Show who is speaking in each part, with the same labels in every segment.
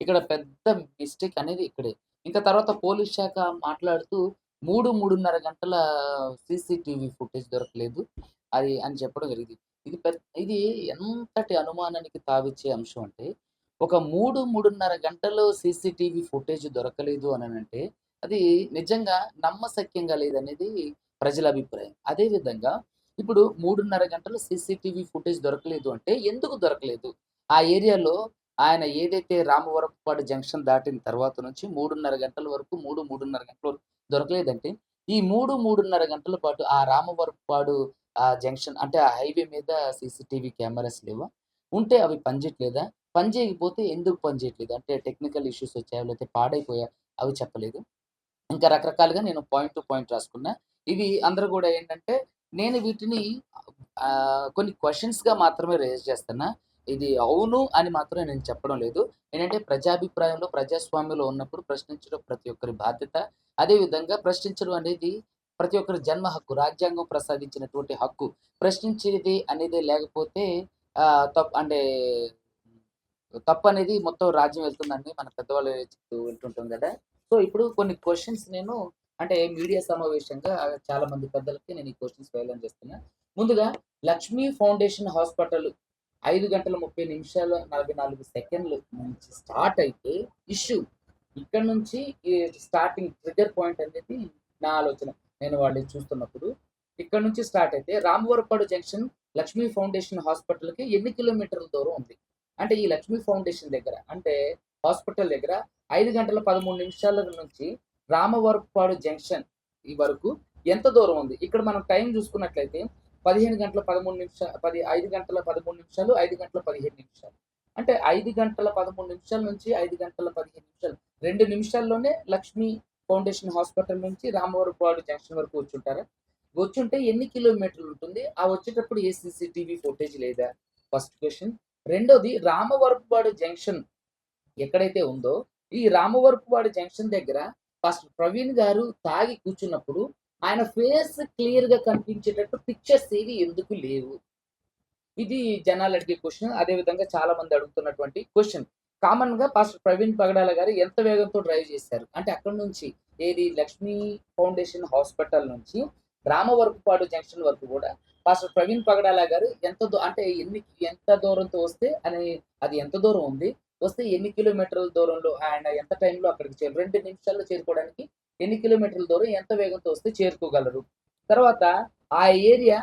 Speaker 1: ఇక్కడ పెద్ద మిస్టేక్ అనేది ఇక్కడే. ఇంకా తర్వాత పోలీస్ శాఖ మాట్లాడుతూ 3, 3:30 గంటల సీసీటీవీ ఫుటేజ్ దొరకలేదు. అది అని చెప్పడం జరిగింది. ఇది పెద్ద ఇది ఎంతటి అనుమానానికి తావిచ్చే అంశం అంటే, ఒక 3, 3:30 గంటలు సీసీటీవీ ఫుటేజ్ దొరకలేదు అని అంటే అది నిజంగా నమ్మశక్యంగా లేదనేది ప్రజల అభిప్రాయం. అదే విధంగా ఇప్పుడు 3:30 గంటలు సీసీటీవీ ఫుటేజ్ దొరకలేదు అంటే, ఎందుకు దొరకలేదు? ఆ ఏరియాలో ఆయన ఏదైతే రామవరపుపాడు జంక్షన్ దాటిన తర్వాత నుంచి 3:30 గంటల వరకు 3, 3:30 గంటల వరకు దొరకలేదంటే, ఈ 3, 3:30 గంటల పాటు ఆ రామవరపుపాడు ఆ జంక్షన్ అంటే ఆ హైవే మీద సీసీటీవీ కెమెరాస్ లేవా? ఉంటే అవి పనిచేయట్లేదా? పని చేయకపోతే ఎందుకు పని చేయట్లేదు? అంటే టెక్నికల్ ఇష్యూస్ వచ్చాయా? లేకపోతే పాడైపోయా అవి చెప్పలేదు. ఇంకా రకరకాలుగా నేను పాయింట్ టు పాయింట్ రాసుకున్నా. ఇవి అందరూ కూడా ఏంటంటే, నేను వీటిని కొన్ని క్వశ్చన్స్గా మాత్రమే రేజ్ చేస్తున్నా. ఇది అవును అని మాత్రం నేను చెప్పడం లేదు. ఏంటంటే ప్రజాభిప్రాయంలో, ప్రజాస్వామ్యంలో ఉన్నప్పుడు ప్రశ్నించడం ప్రతి ఒక్కరి బాధ్యత. అదే విధంగా ప్రశ్నించడం అనేది ప్రతి ఒక్కరి జన్మ హక్కు. రాజ్యాంగం ప్రసాదించినటువంటి హక్కు. ప్రశ్నించేది అనేది లేకపోతే ఆహ్, తప్ అంటే తప్పనేది మొత్తం రాజ్యం వెళ్తుందని మన పెద్దవాళ్ళు చెప్తూ వింటుంటాం కదా సో, ఇప్పుడు కొన్ని క్వశ్చన్స్ నేను అంటే మీడియా సమావేశంగా చాలా మంది పెద్దలకి నేను ఈ క్వశ్చన్స్ వేయాలని చేస్తున్నా. ముందుగా లక్ష్మీ ఫౌండేషన్ హాస్పిటల్ ఐదు గంటల 30 నిమిషాల 44 సెకండ్‌లు నుంచి స్టార్ట్ అయితే ఇష్యూ. ఇక్కడ నుంచి స్టార్టింగ్ ట్రిగర్ పాయింట్ అనేది నా ఆలోచన. నేను వాళ్ళది చూస్తున్నప్పుడు. ఇక్కడ నుంచి స్టార్ట్ అయితే రామవరపాడు జంక్షన్ లక్ష్మీ ఫౌండేషన్ హాస్పిటల్‌కి ఎన్ని కిలోమీటర్ల దూరం ఉంది? అంటే ఈ లక్ష్మీ ఫౌండేషన్ దగ్గర అంటే హాస్పిటల్ దగ్గర ఐదు గంటల 13 నిమిషాల నుంచి రామవరపాడు జంక్షన్ ఈ వరకు ఎంత దూరం ఉంది? ఇక్కడ మనం టైం చూసుకున్నట్లయితే 15 గంటల పదమూడు నిమిషాలు పది ఐదు గంటల 13 నిమిషాలు, ఐదు గంటల 15 నిమిషాలు. అంటే ఐదు గంటల 13 నిమిషాల నుంచి ఐదు గంటల 15 నిమిషాలు. రెండు నిమిషాల్లోనే లక్ష్మీ ఫౌండేషన్ హాస్పిటల్ నుంచి రామవరపుపాడు జంక్షన్ వరకు వచ్చుంటారా? వచ్చుంటే ఎన్ని కిలోమీటర్లు ఉంటుంది? ఆ వచ్చేటప్పుడు ఏ సీసీటీవీ ఫుటేజ్ లేదా? ఫస్ట్ క్వశ్చన్ రెండోది రామవరపువాడు జంక్షన్ ఎక్కడైతే ఉందో, ఈ రామవరపువాడు జంక్షన్ దగ్గర ఫస్ట్ ప్రవీణ్ గారు తాగి కూర్చున్నప్పుడు ఆయన ఫేస్ క్లియర్గా కనిపించేటట్టు పిక్చర్స్ ఏవి ఎందుకు లేవు? ఇది జనాలు అడిగే క్వశ్చన్ అదే విధంగా చాలా మంది అడుగుతున్నటువంటి క్వశ్చన్ కామన్గా పాస్టర్ ప్రవీణ్ పగడాల గారు ఎంత వేగంతో డ్రైవ్ చేశారు? అంటే అక్కడి నుంచి ఏది లక్ష్మీ ఫౌండేషన్ హాస్పిటల్ నుంచి రామవరపుపాడు జంక్షన్ వరకు కూడా పాస్టర్ ప్రవీణ్ పగడాల గారు ఎంత దూ అంటే ఎన్ని ఎంత దూరంతో వస్తే అని అది ఎంత దూరం ఉంది? వస్తే ఎన్ని కిలోమీటర్ల దూరంలో ఆయన ఎంత టైంలో అక్కడికి చేరు రెండు నిమిషాల్లో చేరుకోవడానికి ఎన్ని కిలోమీటర్ల దూరం ఎంత వేగంతో వస్తే చేరుకోగలరు? తర్వాత ఆ ఏరియా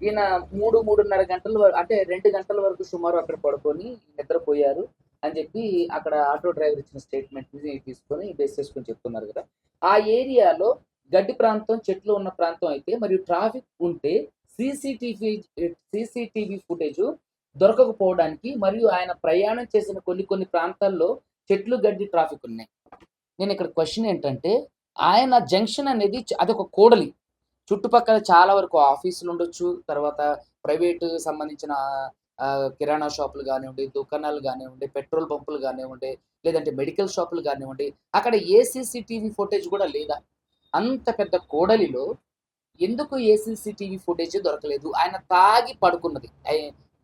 Speaker 1: ఈయన 3, 3:30 గంటల వరకు అంటే రెండు గంటల వరకు సుమారు అక్కడ పడుకొని నిద్రపోయారు అని చెప్పి అక్కడ ఆటో డ్రైవర్ ఇచ్చిన స్టేట్‌మెంట్‌ని తీసుకొని బేస్ చేసుకొని చెప్తున్నారు కదా ఆ ఏరియాలో గడ్డి ప్రాంతం, చెట్లు ఉన్న ప్రాంతం అయితే మరియు ట్రాఫిక్ ఉంటే సీసీటీవీ సీసీటీవీ ఫుటేజ్ దొరకకపోవడానికి మరియు ఆయన ప్రయాణం చేసిన కొన్ని కొన్ని ప్రాంతాల్లో చెట్లు, గడ్డి, ట్రాఫిక్ ఉన్నాయి. నేను ఇక్కడ క్వశ్చన్ ఏంటంటే ఆయన జంక్షన్ అనేది అదొక కూడలి. చుట్టుపక్కల చాలా వరకు ఆఫీసులుండొచ్చు. తర్వాత ప్రైవేట్ సంబంధించిన కిరాణా షాపులు కానివ్వండి దుకాణాలు కానివ్వండి పెట్రోల్ పంపులు కానివ్వండి లేదంటే మెడికల్ షాపులు కానివ్వండి అక్కడ ఏ ఫుటేజ్ కూడా లేదా? అంత పెద్ద కోడలిలో ఎందుకు ఏ ఫుటేజ్ దొరకలేదు? ఆయన తాగి పడుకున్నది.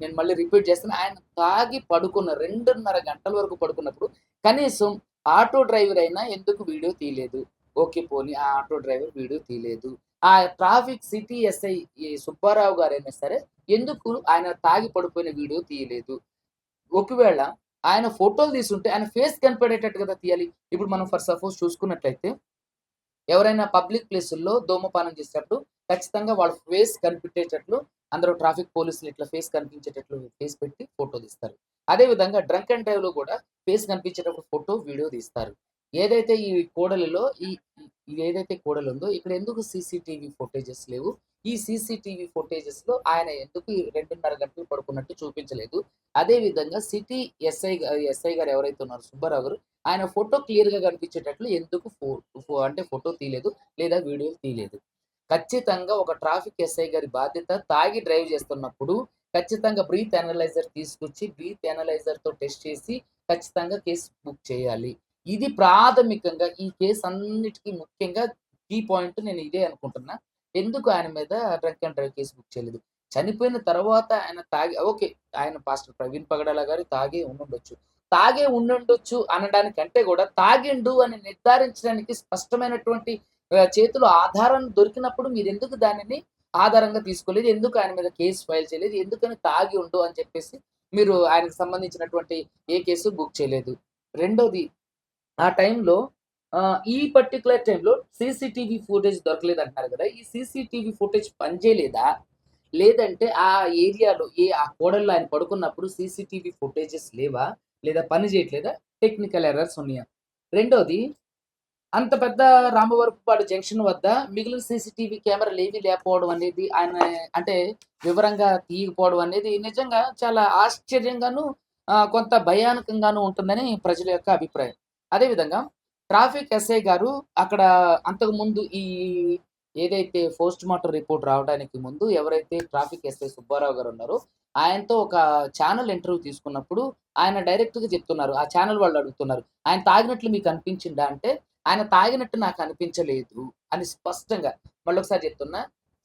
Speaker 1: నేను మళ్ళీ రిపీట్ చేస్తాను ఆయన తాగి పడుకున్న 2:30 గంటల వరకు పడుకున్నప్పుడు కనీసం ఆటో డ్రైవర్ అయినా ఎందుకు వీడియో తీయలేదు? ఓకే. పోనీ ఆ ఆటో డ్రైవర్ వీడియో తీయలేదు. ఆ ట్రాఫిక్ సిటీ ఎస్ఐ ఈ సుబ్బారావు గారైనా సరే ఎందుకు ఆయన తాగి పడిపోయిన వీడియో తీయలేదు? ఒకవేళ ఆయన ఫోటోలు తీసుంటే ఆయన ఫేస్ కనపడేటట్టు కదా తీయాలి. ఇప్పుడు మనం ఫర్ సపోజ్ చూసుకున్నట్లయితే ఎవరైనా పబ్లిక్ ప్లేసుల్లో ధూమపానం చేసేటప్పుడు ఖచ్చితంగా వాళ్ళ ఫేస్ కనిపించేటట్లు అందరూ ట్రాఫిక్ పోలీసులు ఇట్లా ఫేస్ కనిపించేటట్లు ఫేస్ పెట్టి ఫోటో తీస్తారు. అదే విధంగా డ్రంక్ అండ్ డ్రైవ్‌లో కూడా ఫేస్ కనిపించేటప్పుడు ఫోటో, వీడియో తీస్తారు. ఏదైతే ఈ కోడలలో ఈ ఇది ఏదైతే కోడలు ఉందో ఇక్కడ ఎందుకు సీసీటీవీ ఫుటేజెస్ లేవు? ఈ సీసీటీవీ ఫుటేజెస్‌లో ఆయన ఎందుకు రెండున్నర గంటలు పడుకున్నట్టు చూపించలేదు? అదే విధంగా సిటీ ఎస్ఐ ఎస్ఐ గారు ఎవరైతే ఉన్నారు సుబ్బారావు గారు ఆయన ఫోటో క్లియర్గా కనిపించేటట్లు ఎందుకు ఫో ఫో అంటే ఫోటో తీయలేదు? లేదా వీడియోలు తీయలేదు? ఖచ్చితంగా ఒక ట్రాఫిక్ ఎస్ఐ గారి బాధ్యత తాగి డ్రైవ్ చేస్తున్నప్పుడు ఖచ్చితంగా బ్రీత్ అనలైజర్ తీసుకొచ్చి బ్రీత్ అనలైజర్తో టెస్ట్ చేసి ఖచ్చితంగా కేసు బుక్ చేయాలి. ఇది ప్రాథమికంగా ఈ కేసు అన్నిటికీ ముఖ్యంగా కీ పాయింట్ నేను ఇదే అనుకుంటున్నా. ఎందుకు ఆయన మీద drunk and drive case book చేయలేదు? చనిపోయిన తర్వాత ఆయన తాగి ఓకే. ఆయన పాస్టర్ ప్రవీణ్ పగడాల గారు తాగే ఉండుండొచ్చు. తాగే ఉండుండొచ్చు అనడానికంటే కూడా తాగిండు అని నిర్ధారించడానికి స్పష్టమైనటువంటి చేతిలో చేతులు ఆధారం దొరికినప్పుడు మీరు ఎందుకు దానిని ఆధారంగా తీసుకోలేదు ఎందుకు ఆయన మీద కేసు ఫైల్ చేయలేదు ఎందుకని తాగి ఉండు అని చెప్పేసి మీరు ఆయనకు సంబంధించినటువంటి ఏ కేసు బుక్ చేయలేదు రెండోది ఆ టైంలో ఆ, ఈ పర్టికులర్ టైంలో సీసీటీవీ ఫుటేజ్ దొరకలేదు అంటున్నారు కదా ఈ సీసీటీవీ ఫుటేజ్ పనిచేయలేదా? లేదంటే ఆ ఏరియాలో ఏ ఆ కోడల్లో ఆయన పడుకున్నప్పుడు సీసీటీవీ ఫుటేజెస్ లేవా? లేదా పని చేయట్లేదా? టెక్నికల్ ఎర్రర్స్ ఉన్నాయా? రెండోది అంత పెద్ద రామవరపుపాడు జంక్షన్ వద్ద మిగిలిన సీసీటీవీ కెమెరాలు ఏవి లేకపోవడం అనేది ఆయన అంటే వివరంగా తీయకపోవడం అనేది నిజంగా చాలా ఆశ్చర్యంగాను ఆ, కొంత భయానకంగాను ఉంటుందని ప్రజల యొక్క అభిప్రాయం. అదేవిధంగా ట్రాఫిక్ ఎస్ఐ గారు అక్కడ అంతకు ముందు ఈ ఏదైతే పోస్ట్ మార్టం రిపోర్ట్ రావడానికి ముందు ఎవరైతే ట్రాఫిక్ ఎస్ఐ సుబ్బారావు గారు ఉన్నారో ఆయనతో ఒక ఛానల్ ఇంటర్వ్యూ తీసుకున్నప్పుడు ఆయన డైరెక్ట్గా చెప్తున్నారు. ఆ ఛానల్ వాళ్ళు అడుగుతున్నారు ఆయన తాగినట్లు మీకు అనిపించిందా? అంటే ఆయన తాగినట్టు నాకు అనిపించలేదు అని స్పష్టంగా మళ్ళీ ఒకసారి చెప్తున్నా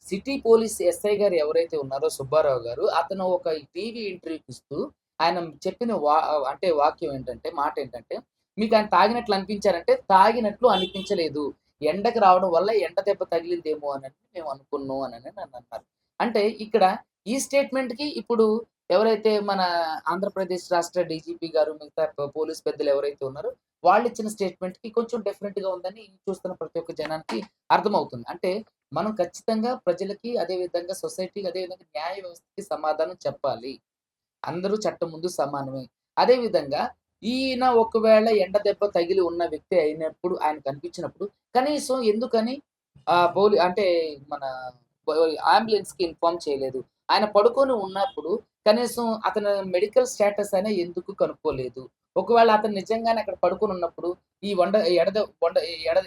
Speaker 1: సిటీ పోలీస్ ఎస్ఐ గారు ఎవరైతే ఉన్నారో సుబ్బారావు గారు అతను ఒక టీవీ ఇంటర్వ్యూ ఇస్తూ ఆయన చెప్పిన వా అంటే వాక్యం ఏంటంటే మాట ఏంటంటే మీకు ఆయన తాగినట్లు అనిపించారంటే తాగినట్లు అనిపించలేదు. ఎండకి రావడం వల్ల ఎండ దెబ్బ తగిలిందేమో అని మేము అనుకున్నాం అని నన్ను అన్నారు. అంటే ఇక్కడ ఈ స్టేట్మెంట్కి ఇప్పుడు ఎవరైతే మన ఆంధ్రప్రదేశ్ రాష్ట్ర డీజీపీ గారు మిగతా పోలీస్ పెద్దలు ఎవరైతే ఉన్నారో వాళ్ళు ఇచ్చిన స్టేట్మెంట్కి కొంచెం డిఫరెంట్గా ఉందని చూస్తున్న ప్రతి ఒక్క జనానికి అర్థమవుతుంది. అంటే మనం ఖచ్చితంగా ప్రజలకి అదే విధంగా సొసైటీకి అదే విధంగా న్యాయ వ్యవస్థకి సమాధానం చెప్పాలి. అందరూ చట్టం ముందు సమానమే. అదే విధంగా ఈయన ఒకవేళ ఎండ దెబ్బ తగిలి ఉన్న వ్యక్తి అయినప్పుడు ఆయన కనిపించినప్పుడు కనీసం ఎందుకని ఆ పోలీ అంటే మన అంబులెన్స్కి ఇన్ఫార్మ్ చేయలేదు. ఆయన పడుకొని ఉన్నప్పుడు కనీసం అతని మెడికల్ స్టేటస్ అయినా ఎందుకు కనుక్కోలేదు? ఒకవేళ అతను నిజంగానే అక్కడ పడుకొని ఉన్నప్పుడు ఈ వండ ఎడద వండ ఎడ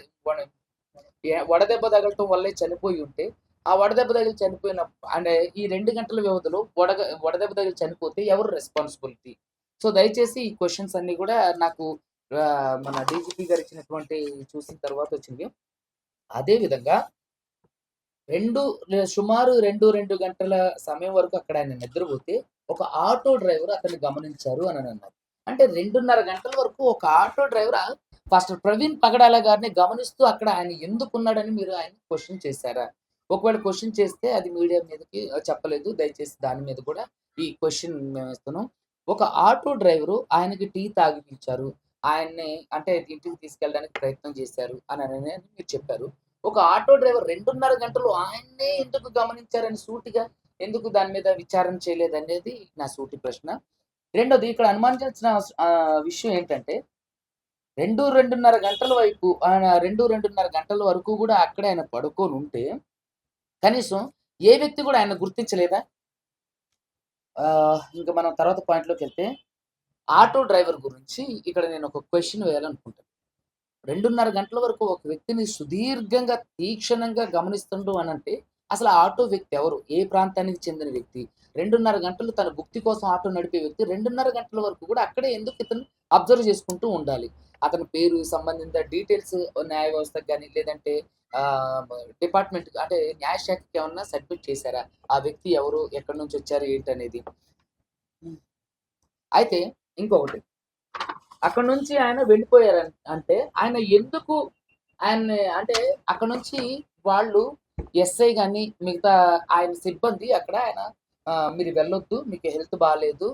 Speaker 1: వడదెబ్బ తగలటం వల్లే చనిపోయి ఉంటే ఆ వడదెబ్బ తగిలి చనిపోయిన అంటే ఈ రెండు గంటల వ్యవధిలో వడగ వడదెబ్బ తగిలి చనిపోతే ఎవరు రెస్పాన్సిబిలిటీ? సో దయచేసి ఈ క్వశ్చన్స్ అన్ని కూడా నాకు మన డీజీపీ గారు ఇచ్చినటువంటి చూసిన తర్వాత వచ్చింది అదే విధంగా రెండు సుమారు రెండు రెండు గంటల సమయం వరకు అక్కడ ఆయన నిద్రపోతే ఒక ఆటో డ్రైవర్ అతన్ని గమనించారు అని అని అన్నారు. అంటే రెండున్నర గంటల వరకు ఒక auto driver? First Praveen Pagadala గారిని గమనిస్తూ అక్కడ ఆయన ఎందుకున్నాడని మీరు ఆయన క్వశ్చన్ చేశారా? ఒకవేళ క్వశ్చన్ చేస్తే అది మీడియా మీదకి చెప్పలేదు. దయచేసి దాని మీద కూడా ఈ క్వశ్చన్ మేము ఇస్తున్నాం. ఒక ఆటో డ్రైవరు ఆయనకి టీ తాగిపించారు ఆయన్ని అంటే ఇంటికి తీసుకెళ్ళడానికి ప్రయత్నం చేశారు అని అని మీరు చెప్పారు. ఒక ఆటో డ్రైవర్ రెండున్నర గంటలు ఆయన్నే ఎందుకు గమనించారని సూటిగా ఎందుకు దాని మీద విచారణ చేయలేదు అనేది నా సూటి ప్రశ్న. రెండోది ఇక్కడ అనుమానించాల్సిన విషయం ఏంటంటే రెండు రెండున్నర గంటల వైపు ఆయన రెండు రెండున్నర గంటల వరకు కూడా అక్కడే ఆయన పడుకొని ఉంటే కనీసం ఏ వ్యక్తి కూడా ఆయన గుర్తించలేదా? ఇంకా మనం తర్వాత పాయింట్లోకి వెళ్తే ఆటో డ్రైవర్ గురించి ఇక్కడ నేను ఒక క్వశ్చన్ వేయాలనుకుంటాను రెండున్నర గంటల వరకు ఒక వ్యక్తిని సుదీర్ఘంగా తీక్షణంగా గమనిస్తుండు అని అంటే అసలు ఆటో వ్యక్తి ఎవరు? ఏ ప్రాంతానికి చెందిన వ్యక్తి? రెండున్నర గంటలు తన భుక్తి కోసం ఆటో నడిపే వ్యక్తి రెండున్నర గంటల వరకు కూడా అక్కడే ఎందుకు ఇతను అబ్జర్వ్ చేసుకుంటూ ఉండాలి? అతని పేరు సంబంధిత డీటెయిల్స్ న్యాయ వ్యవస్థకు కానీ లేదంటే డిపార్ట్మెంట్ అంటే న్యాయశాఖకి ఏమన్నా సబ్మిట్ చేశారా? ఆ వ్యక్తి ఎవరు? ఎక్కడి నుంచి వచ్చారు? ఏంటనేది? అయితే ఇంకొకటి. అక్కడ నుంచి ఆయన వెళ్ళిపోయారు అంటే ఆయన ఎందుకు ఆయన అంటే అక్కడ నుంచి వాళ్ళు ఎస్ఐ కానీ మిగతా ఆయన సిబ్బంది అక్కడ ఆయన మీరు వెళ్ళొద్దు మీకు హెల్త్ బాగాలేదు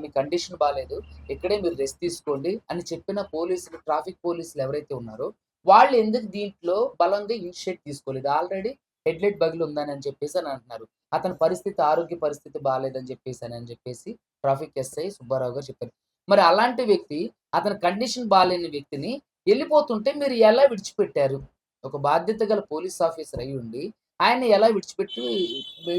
Speaker 1: మీ కండిషన్ బాగాలేదు ఇక్కడే మీరు రెస్ట్ తీసుకోండి అని చెప్పిన పోలీసులు ట్రాఫిక్ పోలీసులు ఎవరైతే ఉన్నారో వాళ్ళు ఎందుకు దీంట్లో బలంగా ఇనిషియేట్ తీసుకోలేదు? ఆల్రెడీ హెడ్లైట్ బగిలి ఉందని అని చెప్పేసి అని అంటున్నారు. అతని పరిస్థితి ఆరోగ్య పరిస్థితి బాగాలేదని చెప్పేసి అని అని చెప్పేసి ట్రాఫిక్ ఎస్ఐ సుబ్బారావు గారు చెప్పారు. మరి అలాంటి వ్యక్తి అతని కండిషన్ బాగాలేని వ్యక్తిని వెళ్ళిపోతుంటే మీరు ఎలా విడిచిపెట్టారు? ఒక బాధ్యత గల పోలీస్ ఆఫీసర్ అయి ఉండి ఆయన ఎలా విడిచిపెట్టి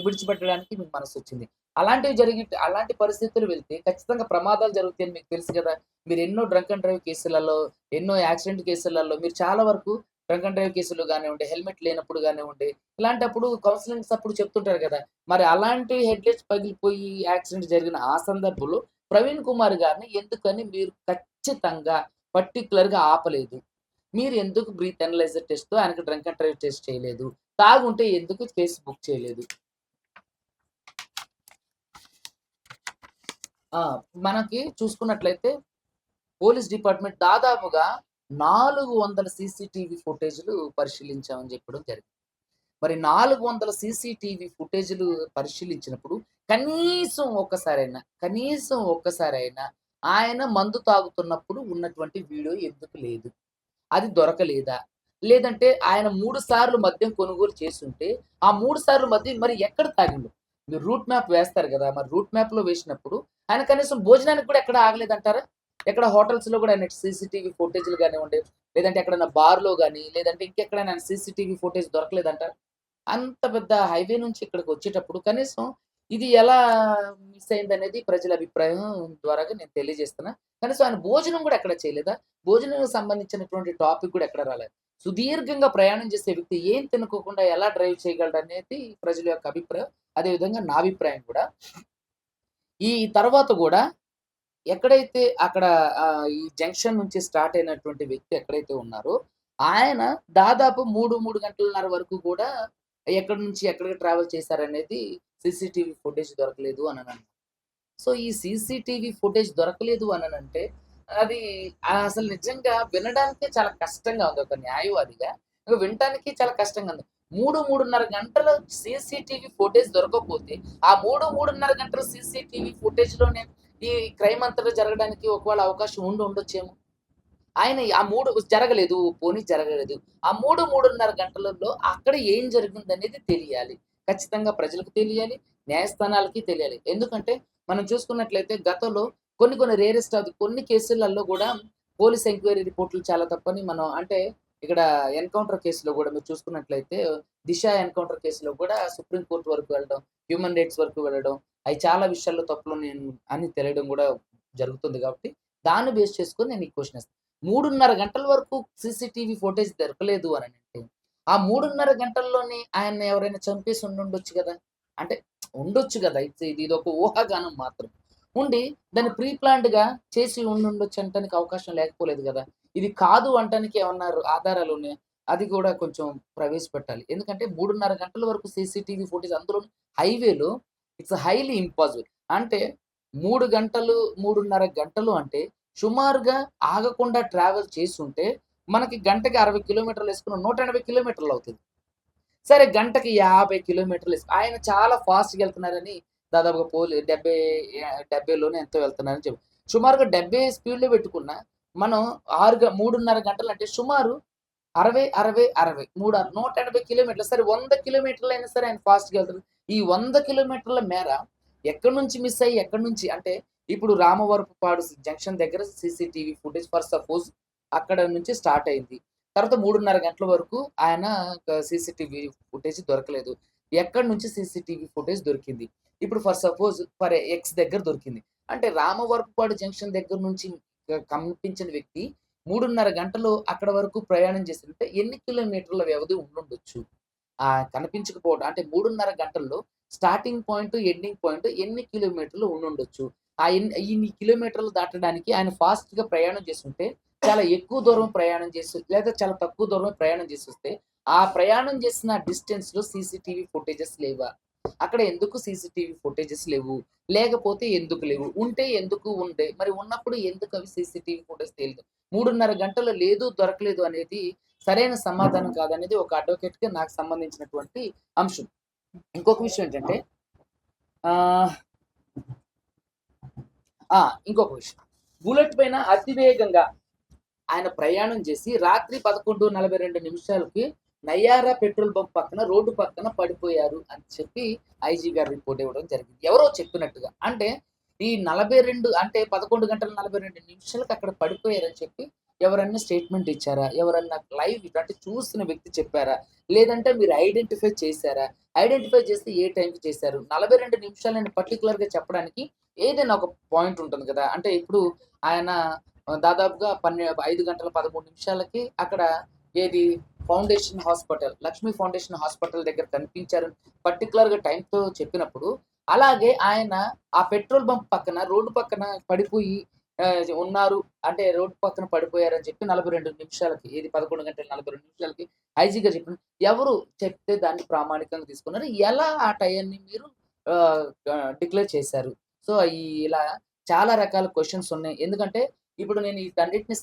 Speaker 1: విడిచిపెట్టడానికి మీకు మనసు వచ్చింది? అలాంటివి జరిగి అలాంటి పరిస్థితులు వెళ్తే ఖచ్చితంగా ప్రమాదాలు జరుగుతాయని మీకు తెలుసు కదా. మీరు ఎన్నో డ్రంక్ అండ్ డ్రైవ్ కేసులలో ఎన్నో యాక్సిడెంట్ కేసులలో మీరు చాలా వరకు డ్రంక్ అండ్ డ్రైవ్ కేసులు కానివ్వండి హెల్మెట్ లేనప్పుడు కానివ్వండి ఇలాంటప్పుడు కౌన్సిలింగ్స్ అప్పుడు చెప్తుంటారు కదా. మరి అలాంటి హెడ్లైట్స్ పగిలిపోయి యాక్సిడెంట్ జరిగిన ఆ సందర్భంలో ప్రవీణ్ కుమార్ గారిని ఎందుకని మీరు ఖచ్చితంగా పర్టికులర్గా ఆపలేదు? మీరు ఎందుకు బ్రీత్ అనలైజర్ టెస్ట్ ఆయనకు డ్రంక్ అండ్ డ్రైవ్ టెస్ట్ చేయలేదు? తాగుంటే ఎందుకు కేసు బుక్ చేయలేదు? మనకి చూసుకున్నట్లయితే పోలీస్ డిపార్ట్మెంట్ దాదాపుగా 400 సీసీటీవీ ఫుటేజ్‌లు పరిశీలించామని చెప్పడం జరిగింది. మరి 400 సీసీటీవీ ఫుటేజ్‌లు పరిశీలించినప్పుడు కనీసం ఒక్కసారైనా, కనీసం ఒక్కసారైనా ఆయన మందు తాగుతున్నప్పుడు ఉన్నటువంటి వీడియో ఎందుకు లేదు? అది దొరకలేదా? లేదంటే ఆయన మూడు సార్లు మద్యం కొనుగోలు చేస్తుంటే ఆ మూడు సార్లు మద్యం మరి ఎక్కడ తాగిండు? మీరు రూట్ మ్యాప్ వేస్తారు కదా మరి రూట్ మ్యాప్‌లో వేసినప్పుడు ఆయన కనీసం భోజనానికి కూడా ఎక్కడ ఆగలేదంటారా? ఎక్కడ హోటల్స్‌లో కూడా ఆయన సీసీటీవీ ఫుటేజ్‌లు కానివ్వండి లేదంటే ఎక్కడైనా బార్‌లో కానీ లేదంటే ఇంకెక్కడైనా ఆయన సీసీటీవీ ఫుటేజ్ దొరకలేదంటారు అంత పెద్ద హైవే నుంచి ఇక్కడికి వచ్చేటప్పుడు కనీసం ఇది ఎలా మిస్ అయిందనేది ప్రజల అభిప్రాయం ద్వారాగా నేను తెలియజేస్తున్నా. కనీసం ఆయన భోజనం కూడా ఎక్కడ చేయలేదా? భోజనానికి సంబంధించినటువంటి టాపిక్ కూడా ఎక్కడ రాలేదు. సుదీర్ఘంగా ప్రయాణం చేసే వ్యక్తి ఏం తినుకోకుండా ఎలా డ్రైవ్ చేయగలడనేది ప్రజల యొక్క అభిప్రాయం. అదే విధంగా నా అభిప్రాయం కూడా. ఈ తర్వాత కూడా ఎక్కడైతే అక్కడ ఈ జంక్షన్ నుంచి స్టార్ట్ అయినటువంటి వ్యక్తి ఎక్కడైతే ఉన్నారో, ఆయన దాదాపు 3, 3 గంటలన్నర వరకు కూడా ఎక్కడి నుంచి ఎక్కడికి ట్రావెల్ చేశారనేది సీసీటీవీ ఫుటేజ్ దొరకలేదు అని అన్నాను సో, ఈ సీసీటీవీ ఫుటేజ్ దొరకలేదు అననంటే అది అసలు నిజంగా వినడానికే చాలా కష్టంగా ఉంది. ఒక న్యాయవాదిగా వినటానికి చాలా కష్టంగా ఉంది. 3, 3:30 గంటల సీసీటీవీ ఫుటేజ్ దొరకకపోతే, ఆ 3, 3:30 గంటల సీసీటీవీ ఫుటేజ్‌లోనే ఈ క్రైమ్ అంతటా జరగడానికి ఒకవేళ అవకాశం ఉండి ఉండొచ్చేమో. ఆయన ఆ మూడు జరగలేదు. పోనీ జరగలేదు. ఆ 3, 3:30 గంటలలో అక్కడ ఏం జరిగిందనేది తెలియాలి. ఖచ్చితంగా ప్రజలకు తెలియాలి. న్యాయస్థానాలకి తెలియాలి. ఎందుకంటే మనం చూసుకున్నట్లయితే గతంలో కొన్ని కొన్ని రేరెస్ట్ ఆఫ్ కొన్ని కేసులలో కూడా పోలీస్ ఎంక్వైరీ రిపోర్ట్‌లు చాలా తప్పని మనం అంటే ఇక్కడ ఎన్‌కౌంటర్ కేసులో కూడా మీరు చూసుకున్నట్లయితే దిశ ఎన్‌కౌంటర్ కేసులో కూడా సుప్రీం కోర్ట్ వరకు వెళ్ళడం, హ్యూమన్ రైట్స్ వరకు వెళ్ళడం, అవి చాలా విషయాల్లో తప్పులు నేను అని తెలియడం కూడా జరుగుతుంది కాబట్టి, దాన్ని బేస్ చేసుకొని నేను ఈ క్వశ్చన్ ఏస్తాను. 3:30 గంటల వరకు సీసీటీవీ ఫుటేజ్ దొరకలేదు అనంటే, ఆ 3:30 గంటల్లోనే ఆయన ఎవరైనా చంపేసి ఉండుండొచ్చు కదా అంటే ఉండొచ్చు కదా ఇట్స్ ఇది ఒక ఊహాగానం మాత్రం. ఉండి దాన్ని ప్రీ ప్లాన్డ్‌గా చేసి ఉండుండొచ్చు అంటానికి అవకాశం లేకపోలేదు కదా ఇది కాదు అంటానికి ఏమన్నా ఆధారాలు ఉన్నాయా? అది కూడా కొంచెం ప్రవేశపెట్టాలి. ఎందుకంటే 3:30 గంటల వరకు సీసీటీవీ ఫుటేజ్ అందులో హైవేలో ఇట్స్ హైలీ ఇంపాసిబుల్. అంటే మూడు గంటలు, 3:30 గంటలు అంటే సుమారుగా ఆగకుండా ట్రావెల్ చేస్తుంటే మనకి గంటకి అరవై కిలోమీటర్లు వేసుకుని నూట ఎనభై కిలోమీటర్లు అవుతుంది సరే గంటకి యాభై కిలోమీటర్లు వేసుకు ఆయన చాలా ఫాస్ట్‌గా వెళ్తున్నారని దాదాపుగా పోలీ 70 ఆహ్, 70లోనే ఎంతో వెళ్తున్నారని చెప్పి సుమారుగా 70 స్పీడ్‌లో పెట్టుకున్నా మనం ఆరు మూడున్నర గంటలు అంటే సుమారు 60, 60, 60 మూడు 180 కిలోమీటర్లు సరే వంద కిలోమీటర్లు అయినా సరే ఆయన ఫాస్ట్‌గా వెళ్తారు ఈ వంద కిలోమీటర్ల మేర ఎక్కడి నుంచి మిస్ అయ్యి ఎక్కడి నుంచి అంటే ఇప్పుడు రామవరపుపాడు జంక్షన్ దగ్గర సీసీటీవీ ఫుటేజ్ ఫర్ సపోజ్ అక్కడ నుంచి స్టార్ట్ అయింది. తర్వాత 3:30 గంటల వరకు ఆయన సీసీటీవీ ఫుటేజ్ దొరకలేదు. ఎక్కడి నుంచి సీసీటీవీ ఫుటేజ్ దొరికింది. ఇప్పుడు ఫర్ సపోజ్ ఫర్ ఎక్స్ దగ్గర దొరికింది. అంటే రామవరపుపాడు జంక్షన్ దగ్గర నుంచి కంపించిన కనిపించిన వ్యక్తి 3:30 గంటలు అక్కడ వరకు ప్రయాణం చేస్తుంటే ఎన్ని కిలోమీటర్ల వ్యవధి ఉండుండొచ్చు? ఆ కనిపించకపోవడం అంటే 3:30 గంటల్లో స్టార్టింగ్ పాయింట్, ఎండింగ్ పాయింట్ ఎన్ని కిలోమీటర్లు ఉండుండొచ్చు? ఆ ఎన్ని ఇన్ని కిలోమీటర్లు దాటడానికి ఆయన ఫాస్ట్‌గా ప్రయాణం చేస్తుంటే చాలా ఎక్కువ దూరం ప్రయాణం చేసి లేదా చాలా తక్కువ దూరం ప్రయాణం చేసొస్తే, ఆ ప్రయాణం చేసిన డిస్టెన్స్‌లో సీసీటీవీ ఫుటేజెస్ లేవా? అక్కడ ఎందుకు సీసీటీవీ ఫుటేజెస్ లేవు? లేకపోతే ఎందుకు లేవు? ఉంటే ఎందుకు ఉండే? మరి ఉన్నప్పుడు ఎందుకు అవి సీసీటీవీ ఫుటేజ్ తేలేదు? 3:30 గంటలు లేదు, దొరకలేదు అనేది సరైన సమాధానం కాదనేది ఒక అడ్వొకేట్‌గా నాకు సంబంధించినటువంటి అంశం. ఇంకొక విషయం ఏంటంటే ఆ! ఇంకొక విషయం. బుల్లెట్ పైన అతివేగంగా ఆయన ప్రయాణం చేసి రాత్రి 11:42 నిమిషాలకి నయ్యారా పెట్రోల్ బంక్ పక్కన రోడ్డు పక్కన పడిపోయారు అని చెప్పి ఐజీ గారు రిపోర్ట్ ఇవ్వడం జరిగింది. ఎవరో చెప్పినట్టుగా. అంటే ఈ 42 అంటే 11 గంటల 42 నిమిషాలకి అక్కడ పడిపోయారని చెప్పి ఎవరన్నా స్టేట్మెంట్ ఇచ్చారా? ఎవరన్నా లైవ్ అంటే చూసిన వ్యక్తి చెప్పారా? లేదంటే మీరు ఐడెంటిఫై చేశారా ఐడెంటిఫై చేస్తే ఏ టైంకి చేశారు? 42 నిమిషాలని పర్టికులర్గా చెప్పడానికి ఏదైనా ఒక పాయింట్ ఉంటుంది కదా! అంటే ఇప్పుడు ఆయన దాదాపుగా పన్నె ఐదు గంటల 13 నిమిషాలకి అక్కడ ఏది foundation hospital, Lakshmi foundation hospital దగ్గర కనిపించారని పర్టికులర్గా టైంతో చెప్పినప్పుడు, అలాగే ఆయన ఆ పెట్రోల్ బంక్ పక్కన రోడ్డు పక్కన పడిపోయి ఉన్నారు. అంటే రోడ్డు పక్కన పడిపోయారని చెప్పి 42 నిమిషాలకి ఏది 11 గంటల 42 నిమిషాలకి ఐజీగా చెప్పిన ఎవరు చెప్తే దాన్ని ప్రామాణికంగా తీసుకున్నారు? ఎలా ఆ టైయాన్ని మీరు డిక్లేర్ చేశారు? సో, ఇలా చాలా రకాల క్వశ్చన్స్ ఉన్నాయి. ఎందుకంటే ఇప్పుడు నేను వీటన్నిటిని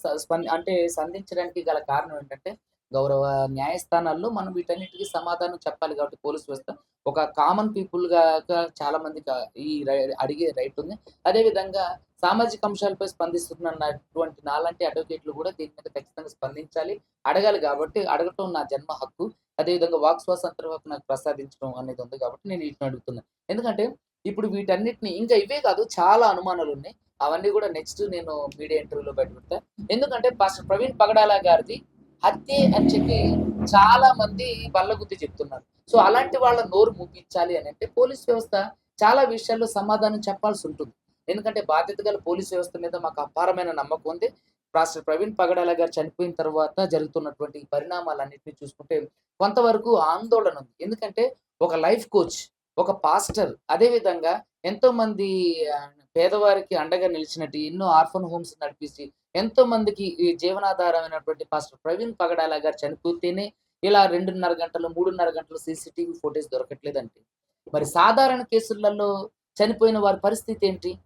Speaker 1: అంటే సంధించడానికి గల కారణం ఏంటంటే, గౌరవ న్యాయస్థానాల్లో మనం వీటన్నిటికి సమాధానం చెప్పాలి కాబట్టి పోలీస్ వ్యవస్థ ఒక కామన్ పీపుల్‌గా గా చాలా మందికి ఈ రై అడిగే రైట్ ఉంది. అదే విధంగా సామాజిక అంశాలపై స్పందిస్తున్నటువంటి నాలాంటి అడ్వకేట్‌లు కూడా దీని మీద ఖచ్చితంగా స్పందించాలి. అడగాలి కాబట్టి అడగటం నా జన్మ హక్కు. అదే విధంగా వాక్ స్వాతంత్రం హక్కు నాకు ప్రసాదించడం అనేది ఉంది కాబట్టి నేను వీటిని అడుగుతున్నాను ఎందుకంటే ఇప్పుడు వీటన్నిటిని ఇంకా ఇవే కాదు చాలా అనుమానాలు ఉన్నాయి అవన్నీ కూడా నెక్స్ట్ నేను మీడియా ఇంటర్వ్యూలో బయటపెడతా. ఎందుకంటే పాస్టర్ ప్రవీణ్ పగడాల గారిది హత్యే అని చెప్పి చాలా మంది బల్లగుద్ది చెప్తున్నారు. సో అలాంటి వాళ్ళ నోరు మూపించాలి అంటే పోలీస్ వ్యవస్థ చాలా విషయాల్లో సమాధానం చెప్పాల్సి ఉంటుంది. ఎందుకంటే బాధ్యత గల పోలీస్ వ్యవస్థ మీద మాకు అపారమైన నమ్మకం ఉంది. పాస్టర్ ప్రవీణ్ పగడాల గారు చనిపోయిన తర్వాత జరుగుతున్నటువంటి పరిణామాలన్నింటినీ చూసుకుంటే కొంతవరకు ఆందోళన ఉంది. ఎందుకంటే ఒక లైఫ్ కోచ్, ఒక పాస్టర్ అదే విధంగా ఎంతోమంది పేదవారికి అండగా నిలిచినట్టు ఎన్నో ఆర్ఫన్ హోమ్స్ నడిపించి ఎంతో మందికి ఈ జీవనాధారమైనటువంటి పాస్టర్ ప్రవీణ్ పగడాల గారు చనిపోతేనే ఇలా 2:30 గంటలు, 3:30 గంటలు సీసీటీవీ ఫుటేజ్ దొరకట్లేదంటే మరి సాధారణ కేసులలో చనిపోయిన వారి పరిస్థితి ఏంటి?